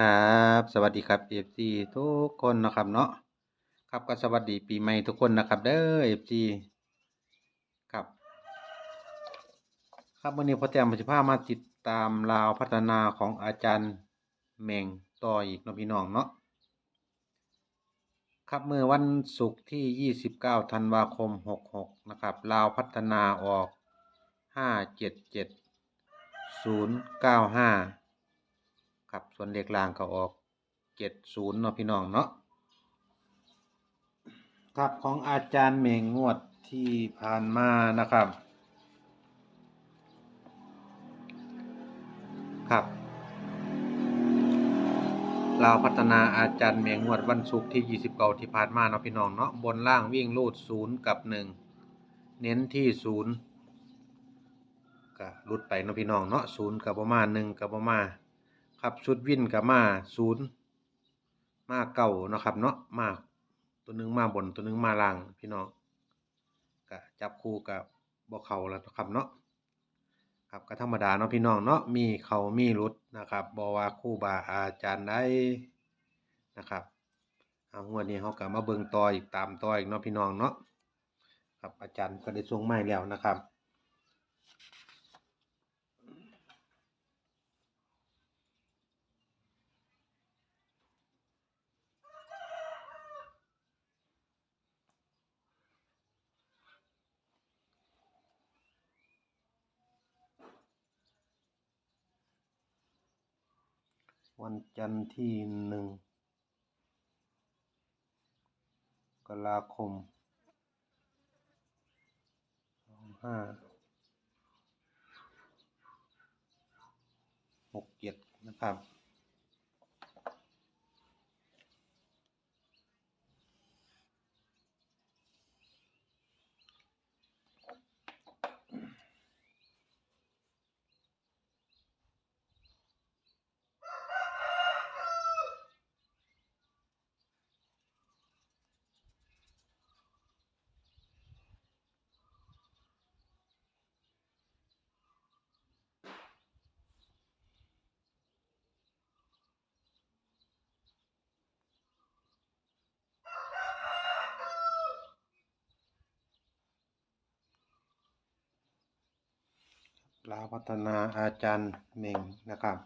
ครับสวัสดีครับ FC ทุกคนนะครับเนาะครับก็สวัสดีปีใหม่ทุกคนนะครับ เด้อ FC ครับ ครับวันนี้พ่อแต้มจะพามาติดตามราวพัฒนาของอาจารย์แมงต่ออีกนะพี่น้องเนาะครับเมื่อวันศุกร์ที่ 29ธันวาคม 66 นะครับราวพัฒนาออก 577 095 ครับส่วนเลขล่างก็ออก70เนาะพี่น้องเนาะครับของอาจารย์เมงงวดที่ผ่านมานะครับ ครับเราวพัฒนาอาจารย์เมงงวดวันศุกร์ที่29ที่ผ่านมาเนาะพี่น้องเนาะบนล่างวิ่งลูด0กับ1เน้นที่0ก็ลุดไปเนาะพี่น้องเนาะ0กับประมาณ1กับประมาณ ครับชุดวินกับมา0มาเก่านะครับเนาะมาตัวหนึงมาบนตัวหนึงมาล่างพี่น้องก็จับคู่กับบ่เขาแล้วนะครับเนาะครับก็ธรรมดาเนาะพี่น้องเนาะมีเขามีรุดนะครับบอว่าคู่บาอาจารย์ได้นะครับเอางวดนี้เขาก็มาเบิ่งต่ออีกตามต่ออีกเนาะพี่น้องเนาะครับอาจารย์ก็ได้ส่งไม้แล้วนะครับ วันจันทร์ที่หนึ่งกราคมสองห้าหกเจ็ดนะครับ ลาวพัฒนาอาจารย์เมงนะครับ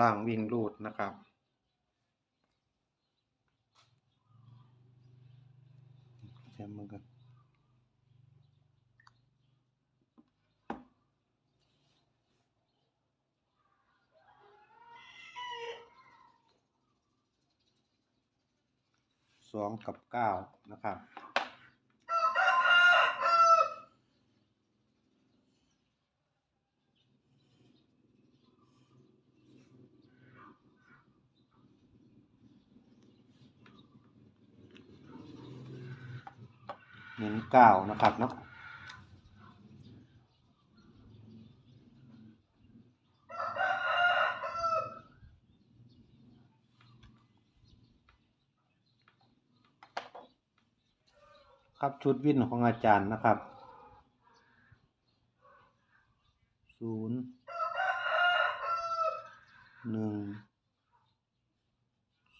ล่างวิ่งรูดนะครับ แชมมันกันสองกับเก้านะครับ เก้านะครับเนาะครับชุดวินของอาจารย์นะครับศูนย์หนึ่ง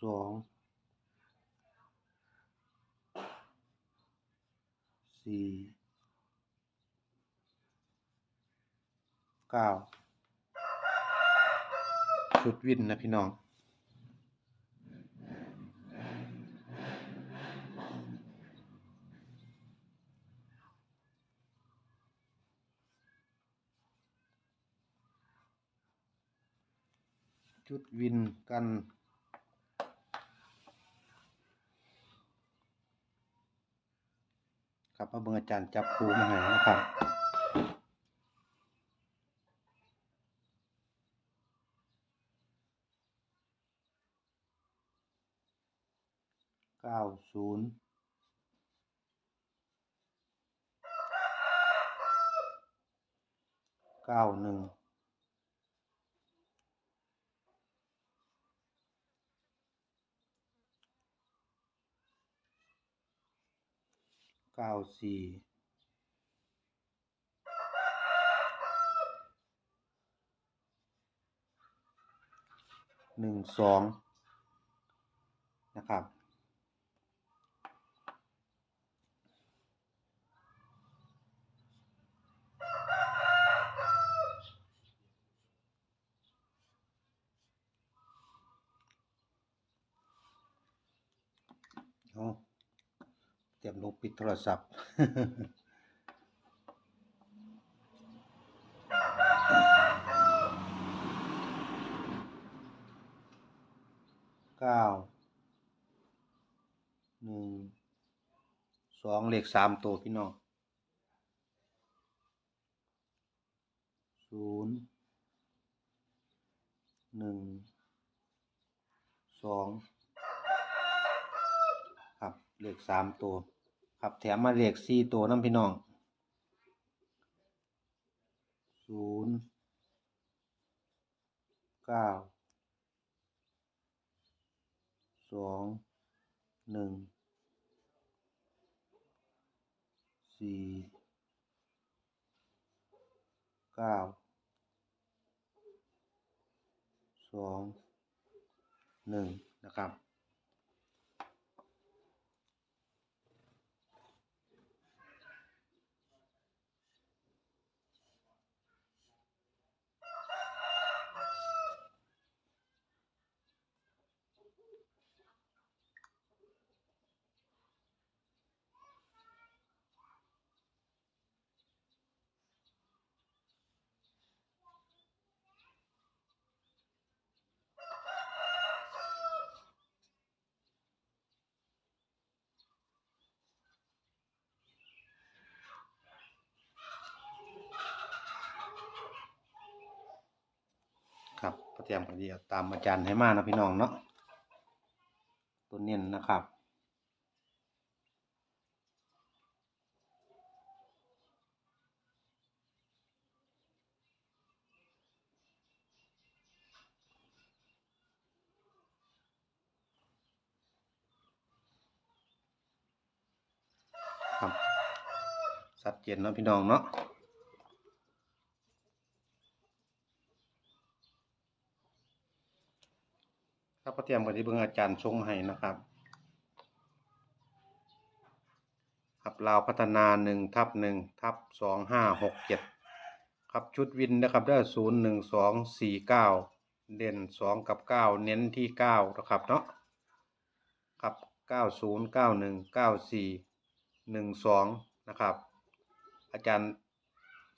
สองสี่ เก้าชุดวินนะพี่น้องชุดวินกันครับมาเบิ่งอาจารย์จับครูมาให้นะครับ เก้าศูนย์เก้าหนึ่งเก้าสี่หนึ่งสองนะครับ เอาเตรียมลงปิดโทรศัพท์เก้าหนึ่งสองเลขสามตัวพี่น้องศูนย์หนึ่งสอง เลขสามตัว ครับแถมมาเลขสี่ตัวน้ำพี่น้องศูนย์เก้าสองหนึ่งสี่เก้าสองหนึ่งนะครับ ครับก็เตรียมกันดีตามอาจารย์ให้มานะพี่น้องเนาะตัวเน้นนะครับครับชัดเจนเนาะพี่น้องเนาะ ครับก็เตรียมกันที่เบิ่งอาจารย์ชงให้นะครับครับลาวพัฒนาหนึ่งทับหนึ่งทับสองห้าหกเจ็ดครับชุดวินนะครับได้ศูนย์หนึ่งสองสี่เก้าเด่นสองกับเก้าเน้นที่เก้านะครับเนาะครับเก้าศูนย์เก้าหนึ่งเก้าสี่หนึ่งสองนะครับ อาจารย์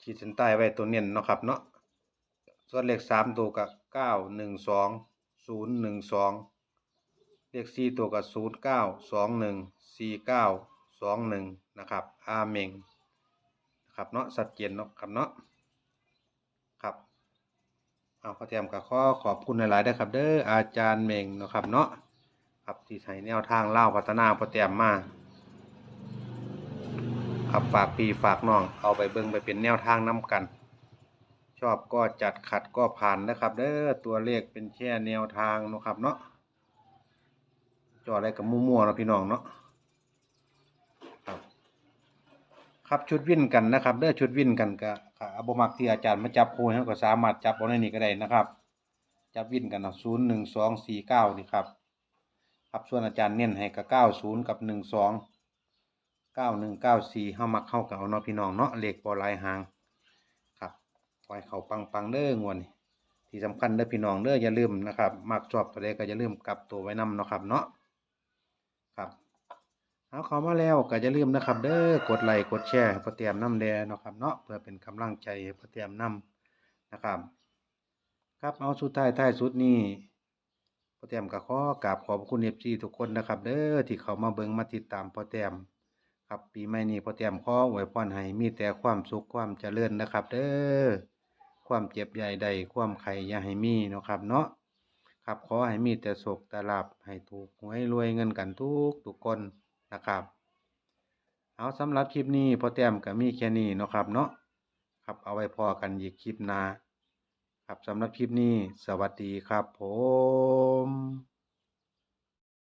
ขีดเส้นใต้ไว้ตัวเน้นนะครับเนาะส่วนเลขสามตัวกับเก้าหนึ่งสอง ศูนย์หนึ่งสองเลขสี่ตัวกับศูนย์เก้าสองหนึ่งสี่เก้าสองหนึ่งนะครับ อาเมงนะครับเนาะสัดเจนเนาะครับเนาะครับเอาข้อเตรียมกับข้อขอบคุณหลายๆด้ครับ เด้ออาจารย์เมงเนาะครับเนาะครับที่ให้แนวทางเล่าพัฒนาพอเตรียมมาครับฝากปีฝากน้องเอาไปเบิ่งไปเป็นแนวทางนํกัน ชอบก็จัดขัดก็ผ่านนะครับเด้อตัวเลขเป็นแค่แนวทางนะครับเนาะจออะไรกับมั่วๆเนาะพี่น้องเนาะครับครับชุดวิ่นกันนะครับเด้อชุดวิ่นกันก็ค่ะอบมักที่อาจารย์มาจับคู่ให้ก็สามารถจับเอาในนี้ก็ได้นะครับ จับวิ่นกันเนาะศูนย์หนึ่งสองสี่เก้านี่ครับครับส่วนอาจารย์เน้นให้กับเก้าศูนย์กับหนึ่งสองเก้าหนึ่งเก้าสี่เฮามักเข้ากับเอาเนาะพี่น้องเนาะเลขบ่หลายหาง ขอให้เขาปังปังๆเด้องวนที่สำคัญเด้อพี่น้องเด้ออย่าลืมนะครับมักชอบตัวใดก็อย่าลืมกลับตัวไว้นำเนาะครับเนาะครับเอาเขามาแล้วก็อย่าลืมนะครับ เด้อกดไลค์กดแชร์พ่อเตรียมน้ำแดเนาะครับเนาะเพื่อเป็นกำลังใจพ่อเตรียมน้ำนะครับ ครับเอาสุดท้ายท้ายสุดนี้พ่อเตรียมก็ขอกราบขอบคุณเอฟซีทุกคนนะครับ เด้อที่เขามาเบิ่งมาติดตามพ่อเตรียมครับปีใหม่นี้พอเตรียมขออวยพรให้มีแต่ความสุขความเจริญนะครับ เด้อ ความเจ็บใหญ่ใดความไข่อย่าให้มีเนาะครับเนาะครับขอให้มีแต่โศกแต่ลาบให้ถูกหวยรวยเงินกันทุกทุกคนนะครับ เอาสำหรับคลิปนี้พอแต้มกับมีแค่นี้เนาะครับเนาะครับเอาไว้พอกันอีกคลิปหน้าครับสำหรับคลิปนี้ สวัสดีครับผม